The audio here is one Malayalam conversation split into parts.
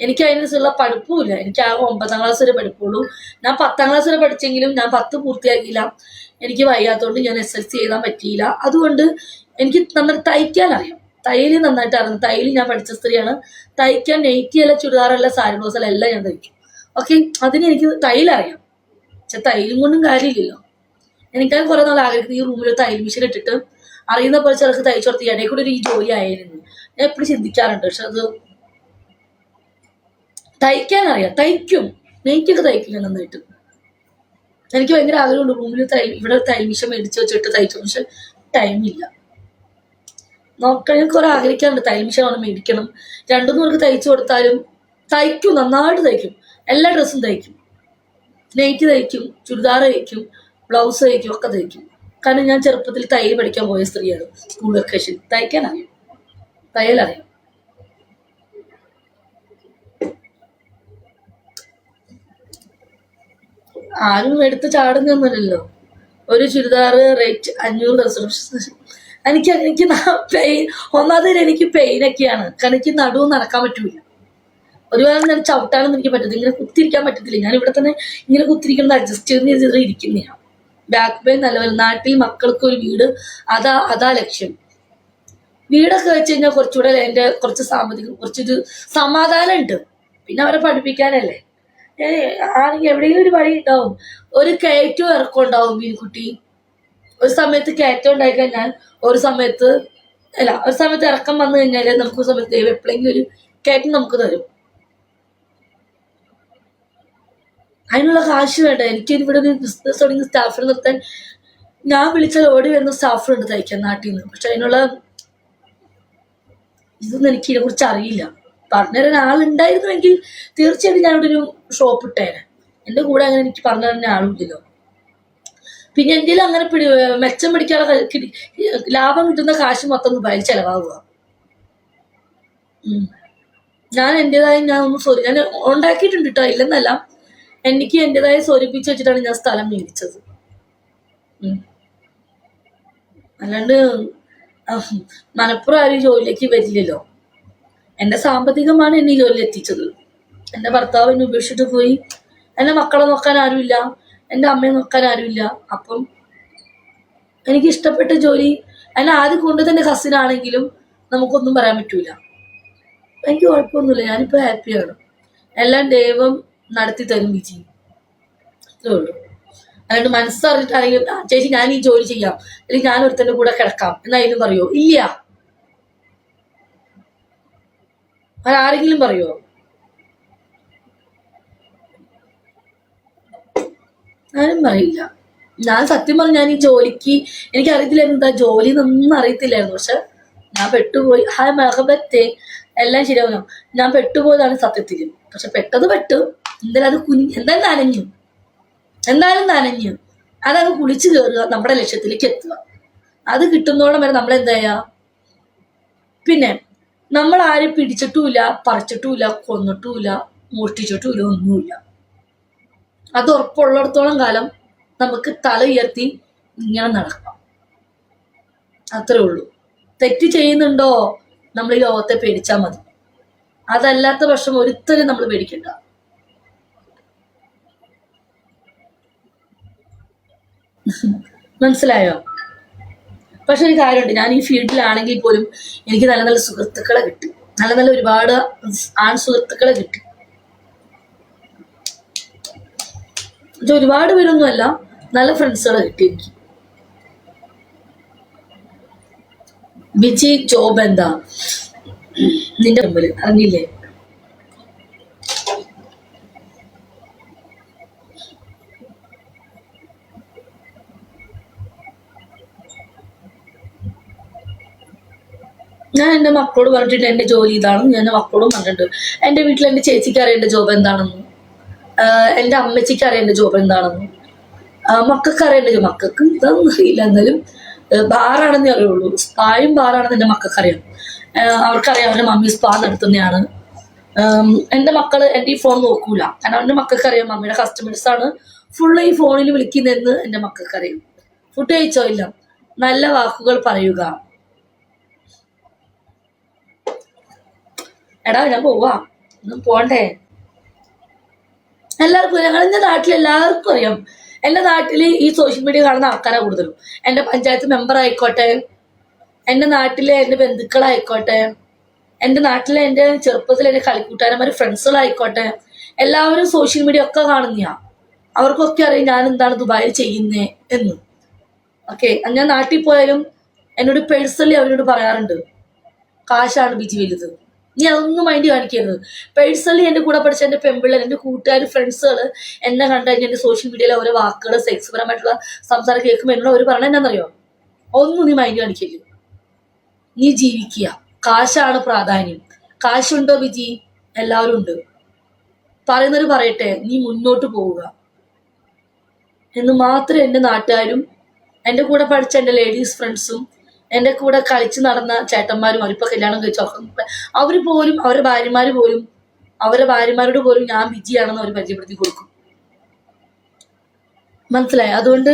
എനിക്ക് അതിനനുസരിച്ചുള്ള പഠിപ്പുമില്ല. എനിക്ക് ആ ഒമ്പതാം ക്ലാസ് വരെ പഠിപ്പുള്ളൂ. ഞാൻ പത്താം ക്ലാസ് വരെ പഠിച്ചെങ്കിലും ഞാൻ പത്ത് പൂർത്തിയാക്കിയില്ല. എനിക്ക് വയ്യാത്തതുകൊണ്ട് ഞാൻ എസ് എൽ സി എഴുതാൻ പറ്റിയില്ല. അതുകൊണ്ട് എനിക്ക് നന്നായിട്ട് തയ്ക്കാൻ അറിയാം തയ്യൽ നന്നായിട്ട് അറിയാം തയ്യൽ ഞാൻ പഠിച്ച സ്ത്രീയാണ്. തയ്ക്കാൻ നെയ്റ്റി അല്ല ചുരിദാറല്ല സാരി ബ്ലൗസ് അല്ല എല്ലാം ഞാൻ തയ്ക്കും. ഓക്കെ? അതിന് എനിക്ക് തയ്യൽ അറിയാം പക്ഷെ തയ്യലും കൊണ്ടും കാര്യമില്ലല്ലോ. എനിക്കത് കുറെ നാൾ ആഗ്രഹിക്കുന്നത് ഈ റൂമിൽ തയ്യൽ മെഷീൻ ഇട്ടിട്ട്. അറിയുന്ന പോലെ ചിലർക്ക് തയ്ച്ചു കൊടുത്ത് ഇടയിൽ കൂടെ ഒരു ഈ ജോലി ആയിരുന്നു ഞാൻ എപ്പോഴും ചിന്തിക്കാറുണ്ട്. പക്ഷെ അത് തയ്ക്കാൻ അറിയാം തയ്ക്കും. നെയ്ക്കൊക്കെ തയ്ക്കില്ല നന്നായിട്ട്. എനിക്ക് ഭയങ്കര ആഗ്രഹമുണ്ട് റൂമിൽ തൈ ഇവിടെ തൈ മിഷൻ മേടിച്ച് വെച്ചിട്ട് തയ്ച്ചു പക്ഷെ ടൈമില്ല നോക്കാൻ കുറെ ആഗ്രഹിക്കാറുണ്ട് തൈ മിഷൻ അവിടെ മേടിക്കണം. രണ്ടു പേർക്ക് തയ്ച്ചു കൊടുത്താലും തയ്ക്കും നന്നായിട്ട് തയ്ക്കും. എല്ലാ ഡ്രസ്സും തയ്ക്കും. നെയ്റ്റ് തയ്ക്കും ചുരിദാർ തയ്ക്കും ബ്ലൗസ് തയ്ക്കും ഒക്കെ തയ്ക്കും. കാരണം ഞാൻ ചെറുപ്പത്തിൽ തയ്യൽ പഠിക്കാൻ പോയ സ്ത്രീയാണ്. സ്കൂൾ വെക്കേഷൻ തയ്ക്കാൻ അറിയാം തയ്യൽ അറിയാം ആരും എടുത്ത് ചാടുന്നൊന്നുമില്ലല്ലോ ഒരു ചുരിദാർ റേറ്റ് അഞ്ഞൂറ് റിസർവേഷൻ എനിക്ക് എനിക്ക് പെയിൻ ഒന്നാമത് എനിക്ക് പെയിനൊക്കെയാണ് കാരണം എനിക്ക് നടുവും നടക്കാൻ പറ്റൂല. ഒരുപാട് ഞാൻ ചവിട്ടാനൊന്നും എനിക്ക് പറ്റത്തില്ല. ഇങ്ങനെ കുത്തിരിക്കാൻ പറ്റത്തില്ല. ഞാൻ ഇവിടെ തന്നെ ഇങ്ങനെ കുത്തിരിക്കുന്നത് അഡ്ജസ്റ്റ് ചെയ്ത് ചെയ്ത് ഇരിക്കുന്നതാണ് ബാക്ക് പെയിൻ നല്ലപോലെ നാട്ടിൽ മക്കൾക്ക് ഒരു വീട് അതാ അതാ ലക്ഷ്യം. വീടൊക്കെ വെച്ച് കഴിഞ്ഞാൽ കുറച്ചുകൂടെ എന്റെ കുറച്ച് സാമ്പത്തികം കുറച്ചൊരു സമാധാനം ഉണ്ട് പിന്നെ അവരെ പഠിപ്പിക്കാനല്ലേ. എവിടെയെങ്കിലും ഒരു വഴി ഉണ്ടാവും. ഒരു കയറ്റവും ഇറക്കം ഉണ്ടാവും മീൻകുട്ടി. ഒരു സമയത്ത് കയറ്റം ഉണ്ടായി കഴിഞ്ഞാൽ ഒരു സമയത്ത് അല്ല ഒരു സമയത്ത് ഇറക്കം വന്നു കഴിഞ്ഞാൽ നമുക്ക് സമയത്ത് എപ്പോഴെങ്കിലും ഒരു കയറ്റം നമുക്ക് തരും. അതിനുള്ള കാശ് വേണ്ട. എനിക്ക് ഇവിടെ ഒരു ബിസിനസ് തുടങ്ങി സ്റ്റാഫിനെ നിർത്താൻ ഞാൻ വിളിച്ചാൽ ഓടി വരുന്ന സ്റ്റാഫുണ്ട് തയ്ക്കാൻ നാട്ടിൽ നിന്ന്. പക്ഷെ അതിനുള്ള ഇതൊന്നും എനിക്ക് ഇതിനെ കുറിച്ച് അറിയില്ല. പറഞ്ഞുതരാൻ ആളുണ്ടായിരുന്നുവെങ്കിൽ തീർച്ചയായിട്ടും ഞാൻ ഒരു ഷോപ്പ് ഇട്ടേനെ. എന്റെ കൂടെ അങ്ങനെ എനിക്ക് പറഞ്ഞു തരുന്ന ആളുണ്ടല്ലോ പിന്നെ എന്റെ അങ്ങനെ പിടി മെച്ചം പിടിക്കാനുള്ള ലാഭം കിട്ടുന്ന കാശ് മൊത്തം ദുബായിൽ ചെലവാകുക. ഞാൻ എന്റെതായ ഞാൻ ഒന്ന് സോറി ഞാൻ ഉണ്ടാക്കിയിട്ടുണ്ട് കേട്ടോ ഇല്ലെന്നല്ല. എനിക്ക് എന്റെതായ സ്വരിപ്പിച്ച് വെച്ചിട്ടാണ് ഞാൻ സ്ഥലം മേടിച്ചത്. അല്ലാണ്ട് മലപ്പുറം ആരും ജോലിയിലേക്ക് വരില്ലല്ലോ. എന്റെ സാമ്പത്തികമാണ് എന്നെ ഈ ജോലി എത്തിച്ചത്. എന്റെ ഭർത്താവ് എന്നെ ഉപേക്ഷിച്ചിട്ട് പോയി. എന്റെ മക്കളെ നോക്കാൻ ആരുമില്ല. എന്റെ അമ്മയെ നോക്കാൻ ആരുമില്ല. അപ്പം എനിക്ക് ഇഷ്ടപ്പെട്ട ജോലി എന്നെ ആദ്യം കൊണ്ട് തന്നെ കസിനാണെങ്കിലും നമുക്കൊന്നും പറയാൻ പറ്റൂല. എനിക്ക് കുഴപ്പമൊന്നുമില്ല. ഞാനിപ്പോൾ ഹാപ്പിയാണ് എല്ലാം ദൈവം നടത്തി തരും വിജി അത്രേ ഉള്ളൂ. അല്ലാണ്ട് മനസ്സറിഞ്ഞിട്ടാണെങ്കിൽ ചേച്ചി ഞാൻ ഈ ജോലി ചെയ്യാം. അല്ലെങ്കിൽ ഞാൻ ഒരുത്തന്റെ കൂടെ കിടക്കാം. എന്നായാലും പറയോ? ഇല്ല. ആരെങ്കിലും പറയുമോ ആരും പറയില്ല. ഞാൻ സത്യം പറഞ്ഞു ഞാൻ ഈ ജോലിക്ക് എനിക്ക് അറിയത്തില്ലായിരുന്നു എന്താ ജോലി നിന്നും അറിയത്തില്ലായിരുന്നു. പക്ഷെ ഞാൻ പെട്ടുപോയി. ഹായ് മഹബത്തെ. എല്ലാം ശരിയാവുന്നു. ഞാൻ പെട്ടുപോയതാണ് സത്യത്തിൽ പക്ഷെ പെട്ടത് പെട്ടു. എന്തായാലും അത് കുനി എന്തായാലും നനഞ്ഞു. എന്തായാലും നനഞ്ഞു. അതങ്ങ് കുളിച്ചു കയറുക നമ്മുടെ ലക്ഷ്യത്തിലേക്ക് എത്തുക. അത് കിട്ടുന്നോളം വരെ നമ്മൾ എന്താ പിന്നെ നമ്മൾ ആരും പിടിച്ചിട്ടുമില്ല പറിച്ചിട്ടുമില്ല കൊന്നിട്ടുമില്ല മോഷ്ടിച്ചിട്ടുമില്ല ഒന്നുമില്ല. അത് ഉറപ്പുള്ളിടത്തോളം കാലം നമുക്ക് തല ഉയർത്തി ഇങ്ങനെ നടക്കാം. അത്രേ ഉള്ളൂ. തെറ്റ് ചെയ്യുന്നുണ്ടോ? നമ്മൾ ഈ ലോകത്തെ പേടിച്ചാൽ മതി. അതല്ലാത്ത പക്ഷം ഒരുത്തരും നമ്മൾ പേടിക്കണ്ട. മനസ്സിലായോ? പക്ഷെ ഒരു കാര്യമുണ്ട്. ഞാൻ ഈ ഫീൽഡിലാണെങ്കിൽ പോലും എനിക്ക് നല്ല നല്ല സുഹൃത്തുക്കളെ കിട്ടി. നല്ല നല്ല ഒരുപാട് ആൺ സുഹൃത്തുക്കളെ കിട്ടി. ഇത് ഒരുപാട് പേരൊന്നുമല്ല നല്ല ഫ്രണ്ട്സുകളെ കിട്ടി എനിക്ക്. ബിജി ജോബ് എന്താ? നിന്റെ മുമ്പിൽ അറിഞ്ഞില്ലേ? ഞാൻ എന്റെ മക്കളോട് പറഞ്ഞിട്ടുണ്ട് എന്റെ ജോലി ഇതാണെന്ന് ഞാൻ എന്റെ മക്കളോടും പറഞ്ഞിട്ടുണ്ട്. എന്റെ വീട്ടിൽ എന്റെ ചേച്ചിക്ക് അറിയേണ്ട ജോബ് എന്താണെന്ന് എന്റെ അമ്മച്ചിക്ക് അറിയേണ്ട ജോബ് എന്താണെന്ന് മക്കൾക്ക് അറിയേണ്ട ജോബ് മക്കൾക്ക് ഇതൊന്നും അറിയില്ല. എന്നാലും ബാറാണെന്നേ അറിയുള്ളൂ. സ്പായും ബാറാണെന്ന് എന്റെ മക്കൾക്ക് അറിയാം. അവർക്കറിയാം അവരുടെ മമ്മി സ്പാ നടത്തുന്നതാണ്. എന്റെ മക്കൾ എന്റെ ഈ ഫോൺ നോക്കൂല. കാരണം എന്റെ മക്കൾക്ക് അറിയാം മമ്മിയുടെ ആണ് ഫുള്ള് ഈ ഫോണിൽ വിളിക്കുന്നതെന്ന് എന്റെ മക്കൾക്ക് അറിയാം. ഫുഡ് കഴിച്ചോ ഇല്ല. നല്ല വാക്കുകൾ പറയുക. എടാ ഞാൻ പോവാ. ഒന്നും പോണ്ടേ. എല്ലാവർക്കും ഞങ്ങൾ നാട്ടിൽ എല്ലാവർക്കും അറിയാം. എന്റെ നാട്ടിൽ ഈ സോഷ്യൽ മീഡിയ കാണുന്ന ആൾക്കാരാണ് കൂടുതലും. എന്റെ പഞ്ചായത്ത് മെമ്പർ ആയിക്കോട്ടെ എന്റെ നാട്ടിലെ എന്റെ ബന്ധുക്കളായിക്കോട്ടെ എന്റെ നാട്ടിലെ എന്റെ ചെറുപ്പത്തിൽ എന്റെ കളിക്കൂട്ടുകാരന്മാർ ഫ്രണ്ട്സുകളായിക്കോട്ടെ എല്ലാവരും സോഷ്യൽ മീഡിയ ഒക്കെ കാണുന്നയാ. അവർക്കൊക്കെ അറിയാം ഞാൻ എന്താണ് ദുബായിൽ ചെയ്യുന്നേ എന്ന്. ഓക്കെ ഞാൻ നാട്ടിൽ പോയാലും എന്നോട് പേഴ്സണലി അവരോട് പറയാറുണ്ട്. കാശാണ് ബിജി വലുത്. നീ അതൊന്നും മൈൻഡ് കാണിക്കരുത്. പേഴ്സണലി എന്റെ കൂടെ പഠിച്ച എന്റെ പെമ്പിള്ളേർ എന്റെ കൂട്ടുകാർ ഫ്രണ്ട്സുകൾ എന്നെ കണ്ടു എന്റെ സോഷ്യൽ മീഡിയയിലെ ഓരോ വാക്കുകൾ സെക്സ് പരമായിട്ടുള്ള സംസാരം കേൾക്കുമ്പോൾ എന്നോട് അവർ പറഞ്ഞ എന്നാന്നറിയോ ഒന്നും നീ മൈൻഡ് കാണിക്കരുത്. നീ ജീവിക്കുക. കാശാണ് പ്രാധാന്യം. കാശുണ്ടോ വിജി? എല്ലാവരും ഉണ്ട്. പറയുന്നവർ പറയട്ടെ നീ മുന്നോട്ട് പോവുക. എന്ന് മാത്രം എന്റെ നാട്ടുകാരും എന്റെ കൂടെ പഠിച്ച എന്റെ ലേഡീസ് ഫ്രണ്ട്സും എന്റെ കൂടെ കളിച്ച് നടന്ന ചേട്ടന്മാരും അവരിപ്പോൾ കല്യാണം കഴിച്ചു. അവർ പോലും അവരുടെ ഭാര്യമാര് പോലും അവരുടെ ഭാര്യമാരോട് പോലും ഞാൻ വിജയാണെന്ന് അവർ പരിചയപ്പെടുത്തി കൊടുക്കും. മനസ്സിലായി? അതുകൊണ്ട്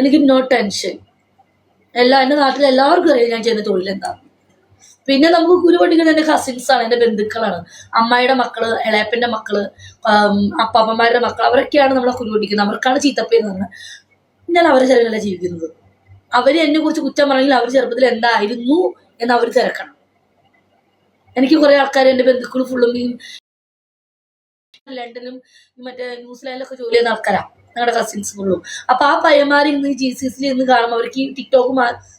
എനിക്ക് നോ ടെൻഷൻ എല്ലാ എന്റെ നാട്ടിലെ എല്ലാവർക്കും അറിയാം ഞാൻ ചെയ്യുന്ന തൊഴിൽ എന്താ. പിന്നെ നമുക്ക് കുരു എന്റെ കസിൻസ് ആണ് എന്റെ ബന്ധുക്കളാണ്. അമ്മായിയുടെ മക്കൾ ഇളയപ്പന്റെ മക്കൾ അപ്പാപ്പന്മാരുടെ മക്കൾ അവരൊക്കെയാണ് നമ്മളെ കുരു പഠിക്കുന്നത് അവർക്കാണ് പറഞ്ഞാൽ ഞാൻ അവരെ ചെലവിലല്ല ജീവിക്കുന്നത്. അവർ എന്നെ കുറിച്ച് കുറ്റം പറഞ്ഞെങ്കിൽ അവർ ചെറുപ്പത്തിൽ എന്തായിരുന്നു എന്ന് അവർ തിരക്കണം. എനിക്ക് കുറെ ആൾക്കാർ എന്റെ ബന്ധുക്കൾ ഫുള്ളും ലണ്ടനും മറ്റേ ന്യൂസിലാൻഡിലൊക്കെ ജോലി ചെയ്യുന്ന ആൾക്കാരാ. ഞങ്ങളുടെ കസിൻസ് ഫുള്ളും അപ്പൊ ആ പയ്യന്മാർ ഇന്ന് ജി സി സിയിൽ ഇന്ന് കാണുമ്പോൾ അവർക്ക് ഈ ടിക്ടോക്കും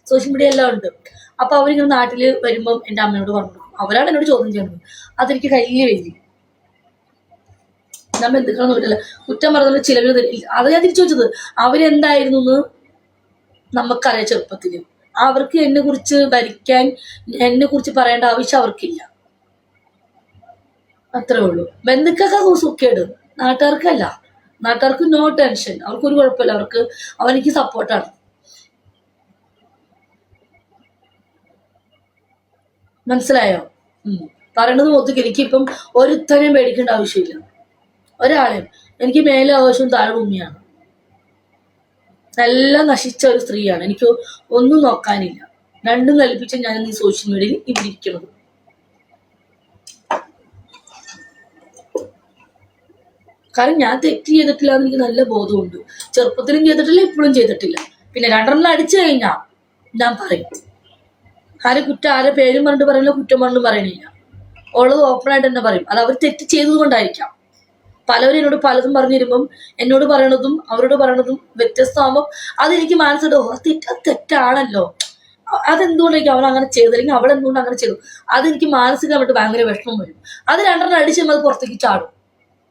സോഷ്യൽ മീഡിയ എല്ലാം ഉണ്ട്. അപ്പൊ അവരിങ്ങനെ നാട്ടിൽ വരുമ്പോൾ എന്റെ അമ്മയോട് പറഞ്ഞു. അവരാണ് എന്നോട് ചോദ്യം ചെയ്യുന്നത്. അതെനിക്ക് വലിയ വലിയ ഞാൻ ബന്ധുക്കളൊന്നും ഇല്ല കുറ്റം പറഞ്ഞത് തരില്ല അത് ഞാൻ തിരിച്ചു വെച്ചത് അവരെന്തായിരുന്നു എന്ന് നമുക്കറിയാം ചെറുപ്പത്തിൽ അവർക്ക് എന്നെ കുറിച്ച് ഭരിക്കാൻ എന്നെ കുറിച്ച് പറയേണ്ട ആവശ്യം അവർക്കില്ല. അത്രേ ഉള്ളൂ. ബന്ധുക്കൾക്ക് സുഖേട്. നാട്ടുകാർക്കല്ല. നാട്ടുകാർക്ക് നോ ടെൻഷൻ അവർക്കൊരു കുഴപ്പമില്ല. അവർക്ക് അവനിക്ക് സപ്പോർട്ടാണ് മനസ്സിലായോ. പറയണത് മൊത്തം എനിക്കിപ്പം ഒരുത്തനെയും പേടിക്കേണ്ട ആവശ്യമില്ല. ഒരാളെയും. എനിക്ക് മേലെ ആവശ്യം താഴെ ഭൂമിയാണ്. നല്ല നശിച്ച ഒരു സ്ത്രീയാണ്. എനിക്ക് ഒന്നും നോക്കാനില്ല. രണ്ടും നൽപ്പിച്ച ഞാൻ ഈ സോഷ്യൽ മീഡിയയിൽ ഇവിടിക്കുന്നത് കാരണം ഞാൻ തെറ്റ് ചെയ്തിട്ടില്ല എന്ന് എനിക്ക് നല്ല ബോധമുണ്ട്. ചെറുപ്പത്തിലും ചെയ്തിട്ടില്ല ഇപ്പോഴും ചെയ്തിട്ടില്ല. പിന്നെ രണ്ടെണ്ണം അടിച്ചു കഴിഞ്ഞാ ഞാൻ പറയും. ആരെ കുറ്റം ആരെ പേരും പറഞ്ഞിട്ട് പറയില്ല കുറ്റം പറഞ്ഞിട്ട് പറയണില്ല ഉള്ളത് ഓപ്പണായിട്ട് തന്നെ പറയും. അത് അവർ തെറ്റ് ചെയ്തത് കൊണ്ടായിരിക്കാം. പലവരും എന്നോട് പലതും പറഞ്ഞു തരുമ്പം എന്നോട് പറയണതും അവരോട് പറയണതും വ്യത്യസ്തമാകുമ്പോൾ അതെനിക്ക് മനസ്സിലോ തെറ്റ തെറ്റാണല്ലോ. അതെന്തുകൊണ്ടായിരിക്കും അവൻ അങ്ങനെ ചെയ്തു അല്ലെങ്കിൽ അവൾ എന്തുകൊണ്ട് അങ്ങനെ ചെയ്തു? അതെനിക്ക് മാനസികമായിട്ട് ഭയങ്കര വിഷമം വരും. അത് രണ്ടെണ്ണം അടിച്ച് നമ്മൾ പുറത്തേക്ക് ചാടും.